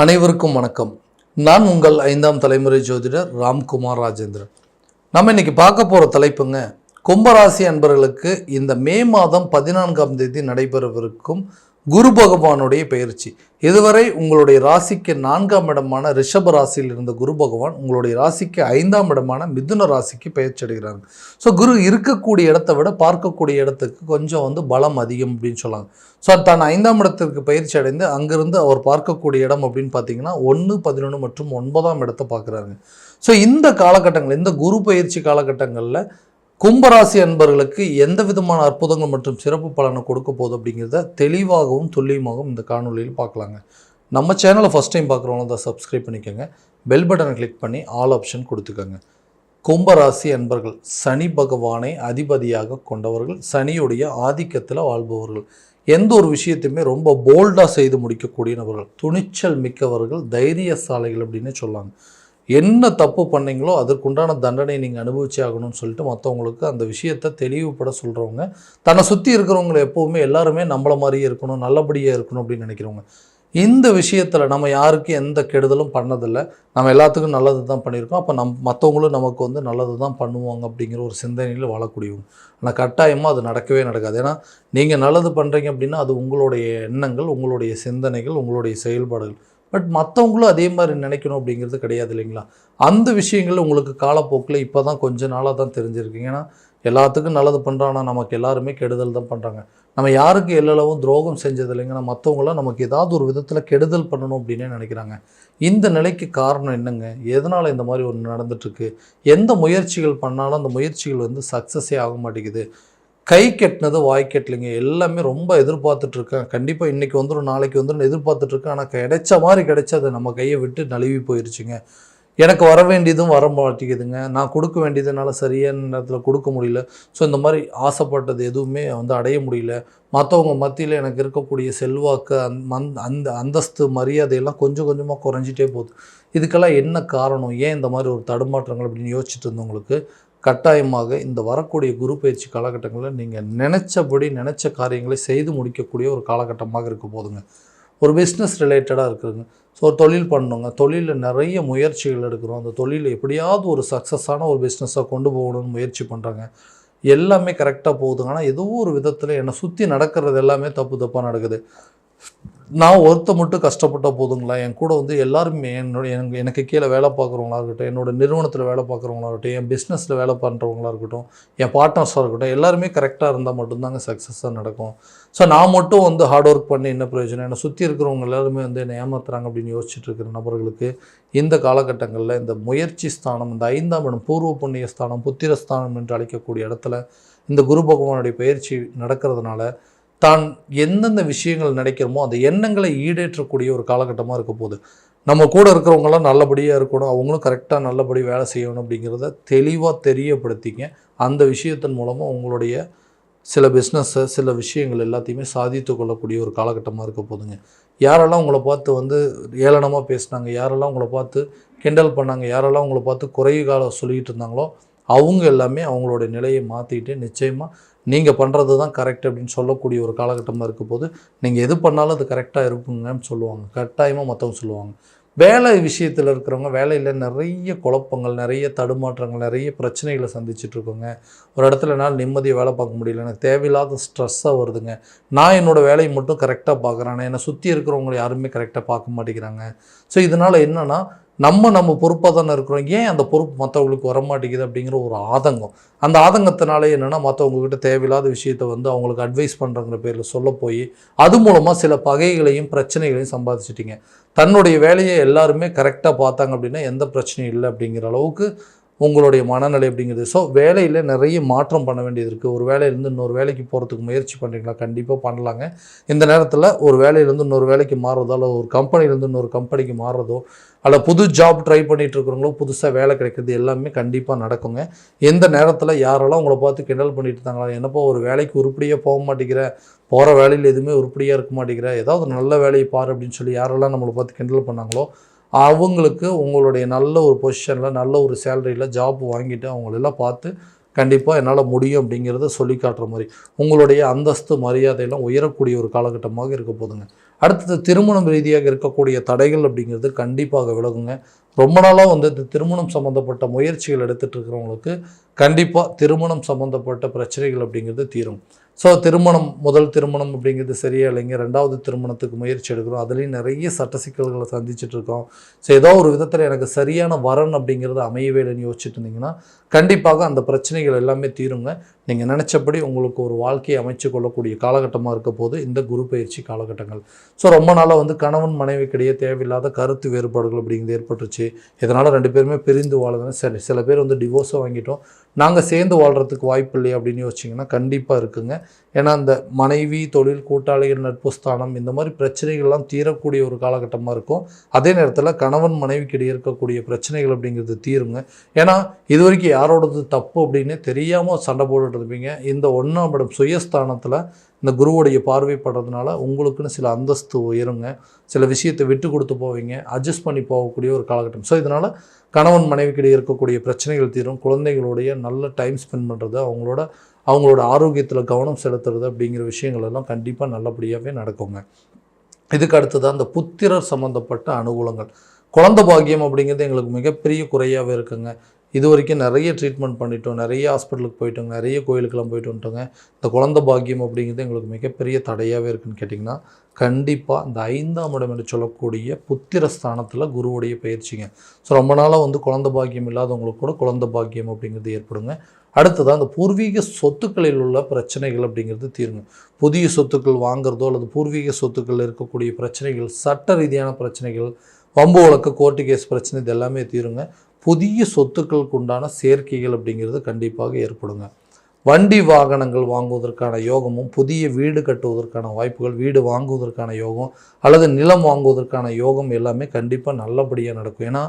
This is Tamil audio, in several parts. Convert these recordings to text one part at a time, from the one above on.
அனைவருக்கும் வணக்கம். நான் உங்கள் ஐந்தாம் தலைமுறை ஜோதிடர் ராம்குமார் ராஜேந்திரன். நம்ம இன்னைக்கு பார்க்க போகிற தலைப்புங்க கும்பராசி அன்பர்களுக்கு இந்த மே மாதம் பதினான்காம் தேதி நடைபெறவிருக்கும் குரு பகவானுடைய பயிற்சி இதுவரை உங்களுடைய ராசிக்கு நான்காம் இடமான ரிஷப ராசியில் இருந்த குரு பகவான் உங்களுடைய ராசிக்கு ஐந்தாம் இடமான மிதுன ராசிக்கு பயிற்சி அடைகிறாங்க ஸோ குரு இருக்கக்கூடிய இடத்தை விட பார்க்கக்கூடிய இடத்துக்கு கொஞ்சம் வந்து பலம் அதிகம் அப்படின்னு சொல்லாங்க. ஸோ தான் ஐந்தாம் இடத்திற்கு பயிற்சி அடைந்து அங்கிருந்து அவர் பார்க்கக்கூடிய இடம் அப்படின்னு பார்த்தீங்கன்னா ஒன்று பதினொன்று மற்றும் ஒன்பதாம் இடத்தை பார்க்குறாங்க. ஸோ இந்த காலகட்டங்கள் இந்த குரு பயிற்சி காலகட்டங்களில் கும்பராசி அன்பர்களுக்கு எந்த விதமான அற்புதங்கள் மற்றும் சிறப்பு பலனை கொடுக்க போகுது அப்படிங்கிறத தெளிவாகவும் துல்லியமாகவும் இந்த காணொலியில் பார்க்கலாங்க. நம்ம சேனலை ஃபஸ்ட் டைம் பார்க்குறவங்க தான் சப்ஸ்கிரைப் பண்ணிக்கோங்க. பெல் பட்டனை கிளிக் பண்ணி ஆல் ஆப்ஷன் கொடுத்துக்கோங்க. கும்பராசி அன்பர்கள் சனி பகவானை அதிபதியாக கொண்டவர்கள் சனியுடைய ஆதிக்கத்தில் வாழ்பவர்கள். எந்த ஒரு விஷயத்தையுமே ரொம்ப போல்டாக செய்து முடிக்கக்கூடிய நபர்கள் துணிச்சல் மிக்கவர்கள் தைரியசாலைகள் அப்படின்னு சொல்லாங்க. என்ன தப்பு பண்ணீங்களோ அதற்குண்டான தண்டனை நீங்கள் அனுபவிச்சே ஆகணும்னு சொல்லிட்டு மற்றவங்களுக்கு அந்த விஷயத்தை தெளிவுபட சொல்கிறவங்க தன்னை சுற்றி இருக்கிறவங்களை எப்போவுமே எல்லாருமே நம்மள மாதிரியே இருக்கணும் நல்லபடியாக இருக்கணும் அப்படின்னு நினைக்கிறவங்க. இந்த விஷயத்தில் நம்ம யாருக்கும் எந்த கெடுதலும் பண்ணதில்லை. நம்ம எல்லாத்துக்கும் நல்லது தான் பண்ணியிருக்கோம். அப்போ நம் மற்றவங்களும் நமக்கு வந்து நல்லது தான் பண்ணுவாங்க அப்படிங்கிற ஒரு சிந்தனையில் வாழக்கூடியவங்க. ஆனால் கட்டாயமாக அது நடக்கவே நடக்காது. ஏன்னா நீங்கள் நல்லது பண்ணுறீங்க அப்படின்னா அது உங்களுடைய எண்ணங்கள் உங்களுடைய சிந்தனைகள் உங்களுடைய செயல்பாடுகள். பட் மற்றவங்களும் அதே மாதிரி நினைக்கணும் அப்படிங்கிறது கிடையாது இல்லைங்களா? அந்த விஷயங்கள் உங்களுக்கு காலப்போக்கில் இப்போ தான் கொஞ்ச நாளாக தான் தெரிஞ்சிருக்கீங்க. ஏன்னா எல்லாத்துக்கும் நல்லது பண்ணுறான் ஆனால் நமக்கு எல்லாருமே கெடுதல் தான் பண்ணுறாங்க நம்ம யாருக்கு எல்லளவும் துரோகம் செஞ்சது இல்லைங்கன்னா மற்றவங்களாம் நமக்கு ஏதாவது ஒரு விதத்தில் கெடுதல் பண்ணணும் அப்படின்னே நினைக்கிறாங்க. இந்த நிலைக்கு காரணம் என்னங்க? எதனால் இந்த மாதிரி ஒன்று நடந்துட்டுருக்கு? எந்த முயற்சிகள் பண்ணாலும் அந்த முயற்சிகள் வந்து சக்ஸஸே ஆக மாட்டேங்குது. கை கெட்டினது வாய் கெட்டலைங்க. எல்லாமே ரொம்ப எதிர்பார்த்துட்ருக்கேன். கண்டிப்பாக இன்றைக்கி வந்துடும் நாளைக்கு வந்துடும் எதிர்பார்த்துட்ருக்கேன். ஆனால் கிடைச்ச மாதிரி கிடைச்ச அது நம்ம கையை விட்டு நழுவி போயிருச்சுங்க. எனக்கு வர வேண்டியதும் வர மாட்டேங்குதுங்க. நான் கொடுக்க வேண்டியதுனால சரியான நேரத்தில் கொடுக்க முடியல. ஸோ இந்த மாதிரி ஆசைப்பட்டது எதுவுமே வந்து அடைய முடியல. மற்றவங்க மத்தியில் எனக்கு இருக்கக்கூடிய செல்வாக்கு அந் மந் அந்த அந்தஸ்து மரியாதையெல்லாம் கொஞ்சம் கொஞ்சமாக குறைஞ்சிட்டே போகுது. இதுக்கெல்லாம் என்ன காரணம்? ஏன் இந்த மாதிரி ஒரு தடுமாற்றங்கள் அப்படின்னு யோசிச்சுட்டு இருந்தவங்களுக்கு கட்டாயமாக இந்த வரக்கூடிய குரு பயிற்சி காலகட்டங்களில் நீங்கள் நினச்சபடி நினச்ச காரியங்களை செய்து முடிக்கக்கூடிய ஒரு காலகட்டமாக இருக்க போதுங்க. ஒரு பிஸ்னஸ் ரிலேட்டடாக இருக்குதுங்க. ஸோ ஒரு தொழில் பண்ணணுங்க. தொழிலில் நிறைய முயற்சிகள் எடுக்கிறோம். அந்த தொழிலில் எப்படியாவது ஒரு சக்ஸஸான ஒரு பிஸ்னஸாக கொண்டு போகணும்னு முயற்சி பண்ணுறாங்க எல்லாமே கரெக்டாக போகுதுங்க. ஆனால் ஏதோ ஒரு விதத்தில் என்னை சுற்றி நடக்கிறது எல்லாமே தப்பு தப்பாக நடக்குது. நான் ஒருத்த மட்டும் கஷ்டப்பட்ட போதுங்களா? என் கூட வந்து எல்லாருமே என்னோட எனக்கு எனக்கு கீழே வேலை பார்க்குறவங்களா இருக்கட்டும் என்னோட நிறுவனத்தில் வேலை பார்க்குறவங்களா இருக்கட்டும் என் பிஸ்னஸில் வேலை பண்ணுறவங்களா இருக்கட்டும் என் பார்ட்னர்ஸாக இருக்கட்டும் எல்லாருமே கரெக்டாக இருந்தால் மட்டும்தாங்க சக்ஸஸாக நடக்கும். ஸோ நான் மட்டும் வந்து ஹார்ட் ஒர்க் பண்ணி என்ன பிரயோஜனம்? என்னை சுற்றி இருக்கிறவங்க எல்லாருமே வந்து என்னை ஏமாத்துறாங்க அப்படின்னு யோசிச்சுட்டு இருக்கிற நபர்களுக்கு இந்த காலகட்டங்களில் இந்த முயற்சி ஸ்தானம் இந்த ஐந்தாம் இடம் பூர்வ புண்ணிய ஸ்தானம் புத்திர ஸ்தானம் என்று அழைக்கக்கூடிய இடத்துல இந்த குரு பகவானுடைய பயிற்சி நடக்கிறதுனால தான் எந்தெந்த விஷயங்கள் நினைக்கிறோமோ அந்த எண்ணங்களை ஈடேற்றக்கூடிய ஒரு காலகட்டமாக இருக்க போகுது. நம்ம கூட இருக்கிறவங்களாம் நல்லபடியாக இருக்கணும் அவங்களும் கரெக்டாக நல்லபடி வேலை செய்யணும் அப்படிங்கிறத தெளிவாக தெரியப்படுத்திங்க. அந்த விஷயத்தின் மூலமாக உங்களுடைய சில பிஸ்னஸை சில விஷயங்கள் எல்லாத்தையுமே சாதித்து கொள்ளக்கூடிய ஒரு காலகட்டமாக இருக்க போதுங்க யாரெல்லாம் உங்களை பார்த்து வந்து ஏளனமாக பேசினாங்க யாரெல்லாம் உங்களை பார்த்து கிண்டல் பண்ணாங்க யாரெல்லாம் உங்களை பார்த்து குறைவு காலம் சொல்லிக்கிட்டு இருந்தாங்களோ அவங்க எல்லாமே அவங்களோட நிலையை மாற்றிட்டு நிச்சயமாக நீங்கள் பண்ணுறது தான் கரெக்ட் அப்படின்னு சொல்லக்கூடிய ஒரு காலகட்டமாக இருக்க போது நீங்கள் எது பண்ணாலும் அது கரெக்டாக இருக்குங்கன்னு சொல்லுவாங்க. கட்டாயமாக மற்றவங்க சொல்லுவாங்க. வேலை விஷயத்தில் இருக்கிறவங்க வேலையில் நிறைய குழப்பங்கள் நிறைய தடுமாற்றங்கள் நிறைய பிரச்சனைகளை சந்திச்சுட்டு இருக்கோங்க. ஒரு இடத்துல என்னால் நிம்மதியாக வேலை பார்க்க முடியல எனக்கு தேவையில்லாத ஸ்ட்ரெஸ்ஸாக வருதுங்க. நான் என்னோடய வேலையை மட்டும் கரெக்டாக பார்க்குறேன். என்னை சுற்றி இருக்கிறவங்க யாருமே கரெக்டாக பார்க்க மாட்டேங்கிறாங்க. ஸோ இதனால் என்னென்னா நம்ம நம்ம பொறுப்பாக தானே இருக்கிறோம். ஏன் அந்த பொறுப்பு மற்றவங்களுக்கு வர மாட்டேங்குது அப்படிங்கிற ஒரு ஆதங்கம். அந்த ஆதங்கத்தினாலே என்னென்னா மற்றவங்கக்கிட்ட தேவையில்லாத விஷயத்தை வந்து அவங்களுக்கு அட்வைஸ் பண்ணுறங்கிற பேரில் சொல்ல போய் அது மூலமாக சில பகைகளையும் பிரச்சனைகளையும் சம்பாதிச்சிட்டிங்க. தன்னுடைய வேலையை எல்லாருமே கரெக்டாக பார்த்தாங்க அப்படின்னா எந்த பிரச்சனையும் இல்லை அப்படிங்கிற அளவுக்கு உங்களுடைய மனநிலை அப்படிங்கிறது ஸோ வேலையில் நிறைய மாற்றம் பண்ண வேண்டியது இருக்குது ஒரு வேலையிலேருந்து இன்னொரு வேலைக்கு போகிறதுக்கு முயற்சி பண்ணுறீங்களா கண்டிப்பாக பண்ணலாங்க. இந்த நேரத்தில் ஒரு வேலையிலேருந்து இன்னொரு வேலைக்கு மாறுறதோ அல்லது ஒரு கம்பெனிலேருந்து இன்னொரு கம்பெனிக்கு மாறுறதோ அல்ல புது ஜாப் ட்ரை பண்ணிட்டு இருக்கிறவங்களோ புதுசாக வேலை கிடைக்கிறது எல்லாமே கண்டிப்பாக நடக்குங்க. எந்த நேரத்தில் யாரெல்லாம் உங்களை பார்த்து கிண்டல் பண்ணிட்டு இருந்தாங்களா என்னப்பா ஒரு வேலைக்கு உருப்படியாக போக மாட்டேங்கிற போகிற வேலையில் எதுவுமே உருப்படியாக இருக்க மாட்டேங்கிற ஏதாவது ஒரு நல்ல வேலையை பாரு அப்படின்னு சொல்லி யாரெல்லாம் நம்மளை பார்த்து கிண்டல் பண்ணாங்களோ அவங்களுக்கு உங்களுடைய நல்ல ஒரு பொசிஷனில் நல்ல ஒரு சேலரியில் ஜாப் வாங்கிட்டு அவங்களெல்லாம் பார்த்து கண்டிப்பாக என்னால் முடியும் அப்படிங்கிறத சொல்லி காட்டுற மாதிரி. உங்களுடைய அந்தஸ்து மரியாதையெல்லாம் உயரக்கூடிய ஒரு காலகட்டமாக இருக்க போதுங்க. அடுத்தது திருமணம் ரீதியாக இருக்கக்கூடிய தடைகள் அப்படிங்கிறது கண்டிப்பாக விலகுங்க. ரொம்ப நாளாக வந்து இந்த திருமணம் சம்மந்தப்பட்ட முயற்சிகள் எடுத்துகிட்டு இருக்கிறவங்களுக்கு கண்டிப்பாக திருமணம் சம்மந்தப்பட்ட பிரச்சனைகள் அப்படிங்கிறது தீரும். ஸோ திருமணம் முதல் திருமணம் அப்படிங்கிறது சரியா இல்லைங்க. ரெண்டாவது திருமணத்துக்கு முயற்சி எடுக்கிறோம். அதுலேயும் நிறைய சட்ட சிக்கல்களை சந்திச்சுட்டு இருக்கோம். ஸோ ஏதோ ஒரு விதத்தில் எனக்கு சரியான வரன் அப்படிங்கிறது அமையவே இல்லைன்னு யோசிச்சுட்டு இருந்தீங்கன்னா கண்டிப்பாக அந்த பிரச்சனைகள் எல்லாமே தீருங்க. நீங்கள் நினச்சபடி உங்களுக்கு ஒரு வாழ்க்கையை அமைச்சு கொள்ளக்கூடிய காலகட்டமாக இருக்க போது இந்த குரு பயிற்சி காலகட்டங்கள். ஸோ ரொம்ப நாளாக வந்து கணவன் மனைவிக்கிடையே தேவையில்லாத கருத்து வேறுபாடுகள் அப்படிங்கிறது ஏற்பட்டுச்சு இதனால் ரெண்டு பேருமே பிரிந்து வாழுதுன்னு சரி சில பேர் வந்து டிவோர்ஸை வாங்கிட்டோம். நாங்கள் சேர்ந்து வாழ்கிறதுக்கு வாய்ப்பு இல்லையே அப்படின்னு யோசிச்சிங்கன்னா கண்டிப்பாக இருக்குங்க. ஏன்னா அந்த மனைவி தொழில் கூட்டாளிகள் நட்பு ஸ்தானம் இந்த மாதிரி பிரச்சனைகள்லாம் தீரக்கூடிய ஒரு காலகட்டமாக இருக்கும். அதே நேரத்தில் கணவன் மனைவிக்கிடையே இருக்கக்கூடிய பிரச்சனைகள் அப்படிங்கிறது தீருங்க. ஏன்னா இது வரைக்கும் யாரோடது தப்பு அப்படின்னு தெரியாமல் சண்டை போட்டுட்டு இருப்பீங்க இந்த ஒன்றாம் இடம் சுயஸ்தானத்தில் இந்த குருவுடைய பார்வைப்படுறதுனால உங்களுக்குன்னு சில அந்தஸ்து உயருங்க. சில விஷயத்தை விட்டு கொடுத்து போவீங்க. அட்ஜஸ்ட் பண்ணி போகக்கூடிய ஒரு காலகட்டம். ஸோ இதனால் கணவன் மனைவிக்கிடையே இருக்கக்கூடிய பிரச்சனைகள் தீரும். குழந்தைகளுடைய நல்ல டைம் ஸ்பெண்ட் பண்ணுறது அவங்களோட அவங்களோட ஆரோக்கியத்தில் கவனம் செலுத்துறது அப்படிங்கிற விஷயங்கள் எல்லாம் கண்டிப்பாக நல்லபடியாகவே நடக்குங்க. இதுக்கு அடுத்தது அந்த புத்திரர் சம்மந்தப்பட்ட அனுகூலங்கள். குழந்தை பாக்கியம் அப்படிங்கிறது எங்களுக்கு மிகப்பெரிய குறையாகவே இருக்குங்க. இது வரைக்கும் நிறைய ட்ரீட்மெண்ட் பண்ணிட்டோம். நிறைய ஹாஸ்பிட்டலுக்கு போயிட்டோங்க நிறைய கோயிலுக்கெல்லாம் போயிட்டு வந்துட்டோங்க. இந்த குழந்தை பாக்கியம் அப்படிங்கிறது எங்களுக்கு மிகப்பெரிய தடையாகவே இருக்குன்னு கேட்டிங்கன்னா கண்டிப்பாக இந்த ஐந்தாம் இடம் என்று சொல்லக்கூடிய புத்திர ஸ்தானத்தில் குருவுடைய பயிற்சிங்க. ஸோ ரொம்ப நாளாக வந்து குழந்தை பாக்கியம் இல்லாதவங்களுக்கு கூட குழந்தை பாக்கியம் அப்படிங்கிறது ஏற்படுங்க. அடுத்ததாக அந்த பூர்வீக சொத்துக்களில் உள்ள பிரச்சனைகள் அப்படிங்கிறது தீருங்க. புதிய சொத்துக்கள் வாங்குறதோ அல்லது பூர்வீக சொத்துக்கள் இருக்கக்கூடிய பிரச்சனைகள் சட்ட ரீதியான பிரச்சனைகள் வம்பு வழக்கு கோர்ட்டு கேஸ் பிரச்சனை இது எல்லாமே தீருங்க. புதிய சொத்துக்களுக்கு உண்டான சேர்க்கைகள் அப்படிங்கிறது கண்டிப்பாக ஏற்படுங்க. வண்டி வாகனங்கள் வாங்குவதற்கான யோகமும் புதிய வீடு கட்டுவதற்கான வாய்ப்புகள் வீடு வாங்குவதற்கான யோகம் அல்லது நிலம் வாங்குவதற்கான யோகம் எல்லாமே கண்டிப்பாக நல்லபடியாக நடக்கும். ஏன்னா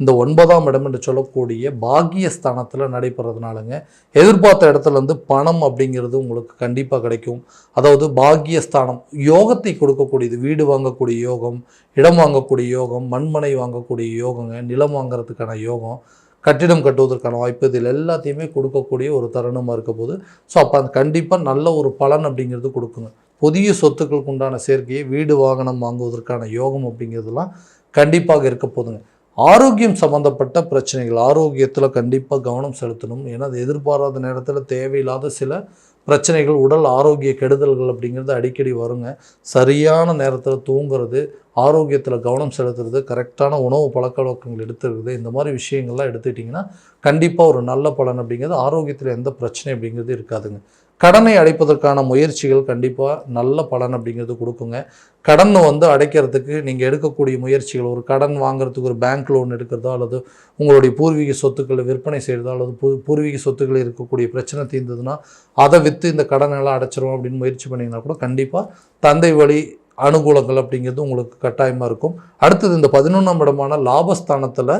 இந்த ஒன்பதாம் இடம் என்று சொல்லக்கூடிய பாக்கியஸ்தானத்தில் நடைபெறதுனாலங்க எதிர்பார்த்த இடத்துலேருந்து பணம் அப்படிங்கிறது உங்களுக்கு கண்டிப்பாக கிடைக்கும். அதாவது பாக்கியஸ்தானம் யோகத்தை கொடுக்கக்கூடியது வீடு வாங்கக்கூடிய யோகம் இடம் வாங்கக்கூடிய யோகம் மண்மனை வாங்கக்கூடிய யோகங்க நிலம் வாங்குறதுக்கான யோகம் கட்டிடம் கட்டுவதற்கான வாய்ப்பு இதில் எல்லாத்தையுமே கொடுக்கக்கூடிய ஒரு தருணமாக இருக்க போது ஸோ அப்போ அது கண்டிப்பாக நல்ல ஒரு பலன் அப்படிங்கிறது கொடுக்குங்க. புதிய சொத்துக்களுக்கு உண்டான சேர்க்கையை வீடு வாகனம் வாங்குவதற்கான யோகம் அப்படிங்கிறதுலாம் கண்டிப்பாக இருக்க போதுங்க. ஆரோக்கியம் சம்மந்தப்பட்ட பிரச்சனைகள் ஆரோக்கியத்தில் கண்டிப்பாக கவனம் செலுத்தணும். ஏன்னா அது எதிர்பாராத நேரத்தில் தேவையில்லாத சில பிரச்சனைகள் உடல் ஆரோக்கிய கெடுதல்கள் அப்படிங்கிறது அடிக்கடி வருங்க. சரியான நேரத்தில் தூங்குறது ஆரோக்கியத்தில் கவனம் செலுத்துறது கரெக்டான உணவு பழக்க வழக்கங்கள் எடுத்துக்கிறது இந்த மாதிரி விஷயங்கள்லாம் எடுத்துக்கிட்டிங்கன்னா கண்டிப்பாக ஒரு நல்ல பலன் அப்படிங்கிறது ஆரோக்கியத்தில் எந்த பிரச்சனை அப்படிங்கிறது இருக்காதுங்க. கடனை அடைப்பதற்கான முயற்சிகள் கண்டிப்பாக நல்ல பலன் அப்படிங்கிறது கொடுக்குங்க. கடன் வந்து அடைக்கிறதுக்கு நீங்கள் எடுக்கக்கூடிய முயற்சிகள் ஒரு கடன் வாங்குறதுக்கு ஒரு பேங்க் லோன் எடுக்கிறதோ அல்லது உங்களுடைய பூர்வீக சொத்துக்களை விற்பனை செய்கிறதோ அல்லது பூ பூர்வீக சொத்துக்கள் இருக்கக்கூடிய பிரச்சனை தீர்ந்ததுன்னா அதை விற்று இந்த கடன் எல்லாம் அடைச்சிரும் அப்படின்னு முயற்சி பண்ணிங்கன்னா கூட கண்டிப்பாக தந்தை வழி அனுகூலங்கள் அப்படிங்கிறது உங்களுக்கு கட்டாயமாக இருக்கும். அடுத்தது இந்த பதினொன்றாம் இடமான லாபஸ்தானத்தில்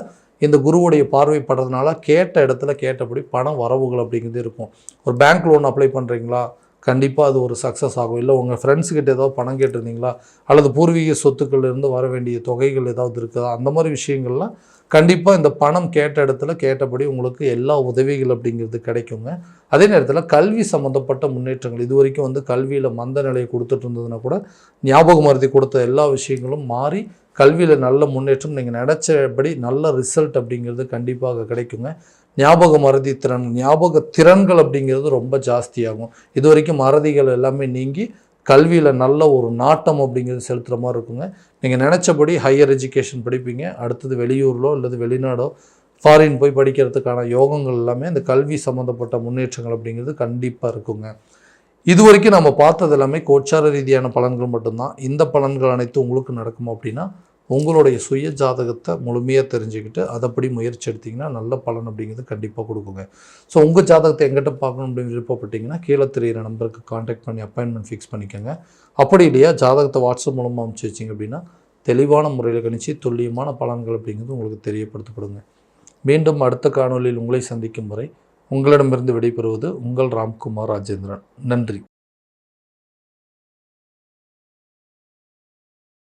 இந்த குருவுடைய பார்வை படுறதுனால கேட்ட இடத்துல கேட்டபடி பண வரவுகள் அப்படிங்கிறது இருக்கும். ஒரு பேங்க் லோன் அப்ளை பண்ணுறீங்களா கண்டிப்பாக அது ஒரு சக்ஸஸ் ஆகும். இல்லை உங்கள் ஃப்ரெண்ட்ஸுக்கிட்ட ஏதாவது பணம் கேட்டிருந்தீங்களா? அல்லது பூர்வீக சொத்துக்கள்லேருந்து வர வேண்டிய தொகைகள் ஏதாவது இருக்குதா? அந்த மாதிரி விஷயங்கள்லாம் கண்டிப்பாக இந்த பணம் கேட்ட இடத்துல கேட்டபடி உங்களுக்கு எல்லா உதவிகள் அப்படிங்கிறது கிடைக்குங்க. அதே நேரத்தில் கல்வி சம்மந்தப்பட்ட முன்னேற்றங்கள். இது வரைக்கும் வந்து கல்வியில் மந்த நிலையை கொடுத்துட்டு இருந்ததுன்னா கூட ஞாபகம் மருதி கொடுத்த எல்லா விஷயங்களும் மாறி கல்வியில் நல்ல முன்னேற்றம் நீங்கள் நினச்சபடி நல்ல ரிசல்ட் அப்படிங்கிறது கண்டிப்பாக கிடைக்குங்க. ஞாபக மறதி திறன் ஞாபக திறன்கள் அப்படிங்கிறது ரொம்ப ஜாஸ்தியாகும். இது வரைக்கும் மறதிகள் எல்லாமே நீங்கி கல்வியில் நல்ல ஒரு நாட்டம் அப்படிங்கிறது செலுத்துகிற மாதிரி இருக்குங்க. நீங்கள் நினச்சபடி ஹையர் எஜுகேஷன் படிப்பீங்க. அடுத்தது வெளியூரிலோ அல்லது வெளிநாடோ ஃபாரின் போய் படிக்கிறதுக்கான யோகங்கள் எல்லாமே இந்த கல்வி சம்மந்தப்பட்ட முன்னேற்றங்கள் அப்படிங்கிறது கண்டிப்பாக இருக்குங்க. இது வரைக்கும் நம்ம பார்த்தது எல்லாமே கோச்சார ரீதியான பலன்கள் மட்டும்தான். இந்த பலன்கள் அனைத்தும் உங்களுக்கு நடக்கும் அப்படின்னா உங்களுடைய சுய ஜாதகத்தை முழுமையாக தெரிஞ்சுக்கிட்டு அதைப்படி முயற்சி எடுத்திங்கன்னா நல்ல பலன் அப்படிங்கிறது கண்டிப்பாக கொடுக்குங்க. ஸோ உங்கள் ஜாதகத்தை எங்கிட்ட பார்க்கணும் அப்படின்னு விருப்பப்பட்டீங்கன்னா கீழே தெரியிற நம்பருக்கு காண்டாக்ட் பண்ணி அப்பாயின்மெண்ட் ஃபிக்ஸ் பண்ணிக்கோங்க. அப்படி இல்லையா ஜாதகத்தை வாட்ஸ்அப் மூலமாக அனுப்பிச்சு வச்சிங்க அப்படின்னா தெளிவான முறையில் கணிச்சு துல்லியமான பலன்கள் அப்படிங்கிறது உங்களுக்கு தெரியப்படுத்தப்படுங்க. மீண்டும் அடுத்த காணொளியில் உங்களை சந்திக்கும் வரை உங்களிடமிருந்து விடைபெறுவது உங்கள் ராம்குமார் ராஜேந்திரன். நன்றி.